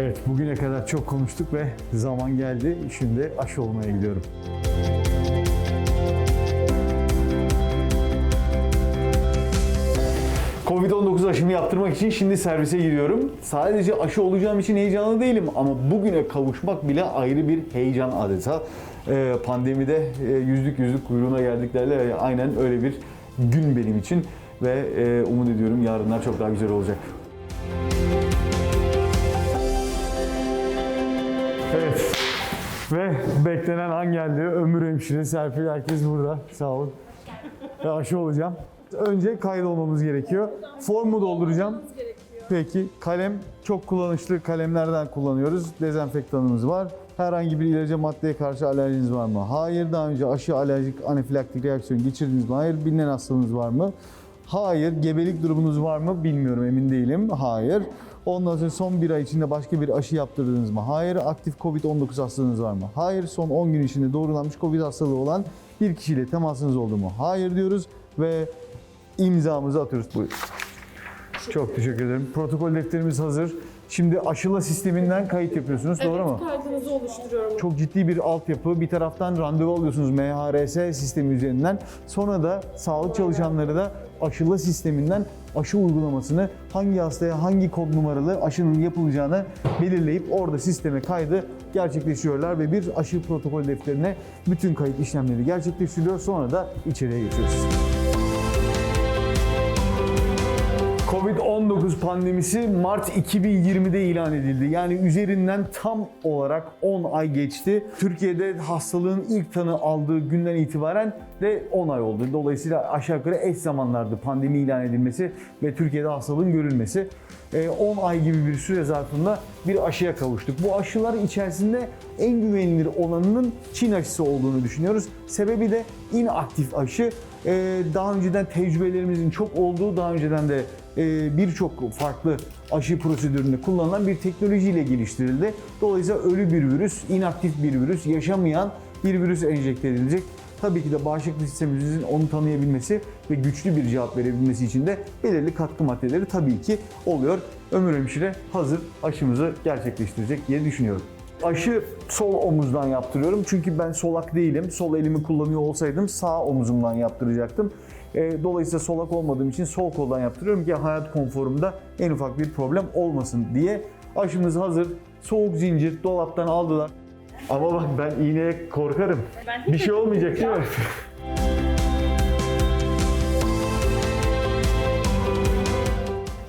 Evet, bugüne kadar çok konuştuk ve zaman geldi. Şimdi aşı olmaya gidiyorum. Covid-19 aşımı yaptırmak için şimdi servise giriyorum. Sadece aşı olacağım için heyecanlı değilim ama bugüne kavuşmak bile ayrı bir heyecan adeta. Ee, pandemide e, yüzlük yüzlük kuyruğuna geldik derler aynen öyle bir gün benim için ve e, umut ediyorum yarınlar çok daha güzel olacak. Evet. Ve beklenen an geldi. Ömür hemşire, Serpil herkes burada. Sağ olun. Ve aşı olacağım. Önce kaydolmamız gerekiyor. Formu dolduracağım. Peki kalem çok kullanışlı kalemlerden kullanıyoruz. Dezenfektanımız var. Herhangi bir ilaca maddeye karşı alerjiniz var mı? Hayır. Daha önce aşı alerjik anafilaktik reaksiyon geçirdiniz mi? Hayır. Bilinen hastalığınız var mı? Hayır. Gebelik durumunuz var mı? Bilmiyorum. Emin değilim. Hayır. Ondan sonra son bir ay içinde başka bir aşı yaptırdınız mı? Hayır. Aktif COVID-19 hastalığınız var mı? Hayır. Son 10 gün içinde doğrulanmış COVID hastalığı olan bir kişiyle temasınız oldu mu? Hayır diyoruz ve imzamızı atıyoruz. Buyurun. Çok teşekkür ederim. Protokol defterimiz hazır. Şimdi aşıla sisteminden kayıt yapıyorsunuz, doğru mu? kaydınızı oluşturuyorum. Çok ciddi bir altyapı. Bir taraftan randevu alıyorsunuz MHRS sistemi üzerinden. Sonra da sağlık çalışanları da aşıla sisteminden aşı uygulamasını hangi hastaya hangi kod numaralı aşının yapılacağını belirleyip orada sisteme kaydı gerçekleştiriyorlar ve bir aşı protokol defterine bütün kayıt işlemleri gerçekleştiriliyor. Sonra da içeriye geçiyoruz. Covid-19 pandemisi Mart 2020'de ilan edildi. Yani üzerinden tam olarak 10 ay geçti. Türkiye'de hastalığın ilk tanı aldığı günden itibaren de 10 ay oldu. Dolayısıyla aşağı yukarı eş zamanlardı pandemi ilan edilmesi ve Türkiye'de hastalığın görülmesi. Ee, 10 ay gibi bir süre zarfında bir aşıya kavuştuk. Bu aşılar içerisinde en güvenilir olanının Çin aşısı olduğunu düşünüyoruz. Sebebi de inaktif aşı. Ee, Daha önceden tecrübelerimizin çok olduğu, daha önceden de e, birçok farklı aşı prosedüründe kullanılan bir teknolojiyle geliştirildi. Dolayısıyla ölü bir virüs, inaktif bir virüs, yaşamayan bir virüs enjekte edilecek. Tabii ki de bağışıklık sistemimizin onu tanıyabilmesi ve güçlü bir cevap verebilmesi için de belirli katkı maddeleri tabii ki oluyor. Ömür Hemşire hazır aşımızı gerçekleştirecek diye düşünüyorum. Aşı sol omuzdan yaptırıyorum çünkü ben solak değilim. Sol elimi kullanıyor olsaydım sağ omuzumdan yaptıracaktım. E, Dolayısıyla solak olmadığım için sol koldan yaptırıyorum ki hayat konforumda en ufak bir problem olmasın diye. Aşımız hazır. Soğuk zincir dolaptan aldılar. Ama bak ben iğneye korkarım. Bir şey olmayacak değil mi?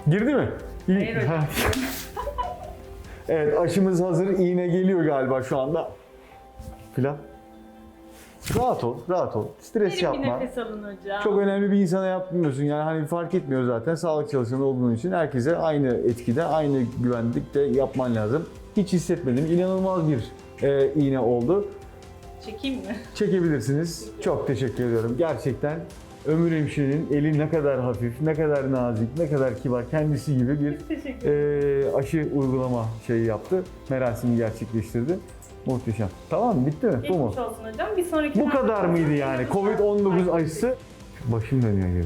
Girdi mi? İyi. Hayır hocam. Evet aşımız hazır. İğne geliyor galiba şu anda. Filan. Rahat ol, rahat ol. Stres Derin bir yapma. nefes alın hocam. Çok önemli bir insana yapmıyorsun. Yani hani fark etmiyor zaten. Sağlık çalışanı olduğun için herkese aynı etkide, aynı güvenlikte yapman lazım. Hiç hissetmedim. İnanılmaz bir e, iğne oldu. Çekeyim mi? Çekebilirsiniz. Çok teşekkür ediyorum. Gerçekten Ömür Hemşire'nin eli ne kadar hafif, ne kadar nazik, ne kadar kibar, kendisi gibi bir Teşekkür e, aşı uygulama şeyi yaptı. Merasimi gerçekleştirdi. Muhteşem. Tamam? Bitti mi? Bu mu? Geçmiş olsun hocam. Bir sonraki Bu kadar mıydı yani? Covid-19 aşısı. Başım dönüyor gibi.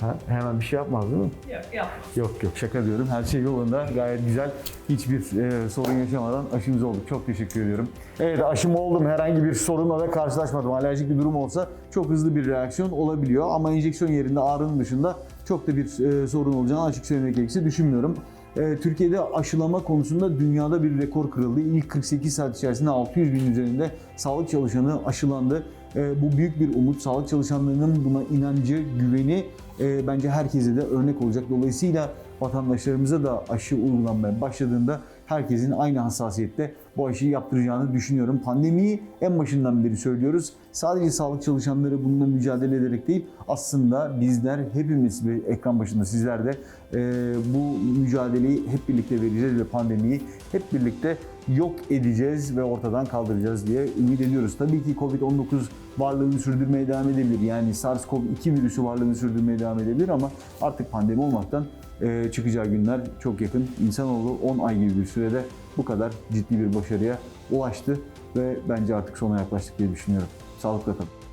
Ha, hemen bir şey yapmaz değil mi? Yok yok. Yok yok şaka diyorum. Her şey yolunda. Gayet güzel. Hiçbir e, sorun yaşamadan aşımız olduk. Çok teşekkür ediyorum. Evet aşım oldum. Herhangi bir sorunla da karşılaşmadım. Alerjik bir durum olsa çok hızlı bir reaksiyon olabiliyor. Ama enjeksiyon yerinde ağrının dışında çok da bir e, sorun olacağını açık söylemek gerekirse düşünmüyorum. E, Türkiye'de aşılama konusunda dünyada bir rekor kırıldı. İlk 48 saat içerisinde 600 bin üzerinde sağlık çalışanı aşılandı. E, bu büyük bir umut. Sağlık çalışanlarının buna inancı, güveni e, bence herkese de örnek olacak. Dolayısıyla vatandaşlarımıza da aşı uygulanmaya başladığında herkesin aynı hassasiyette bu aşıyı yaptıracağını düşünüyorum. Pandemiyi en başından beri söylüyoruz. Sadece sağlık çalışanları bununla mücadele ederek değil, aslında bizler hepimiz ve ekran başında sizler de e, bu mücadeleyi hep birlikte vereceğiz ve pandemiyi hep birlikte yok edeceğiz ve ortadan kaldıracağız diye ümit ediyoruz. Tabii ki Covid-19 varlığını sürdürmeye devam edebilir. Yani SARS-CoV-2 virüsü varlığını sürdürmeye devam edebilir ama artık pandemi olmaktan e, çıkacağı günler çok yakın. İnsanoğlu 10 ay gibi bir sürede bu kadar ciddi bir başarıya ulaştı ve bence artık sona yaklaştık diye düşünüyorum. Sağlıkla kalın.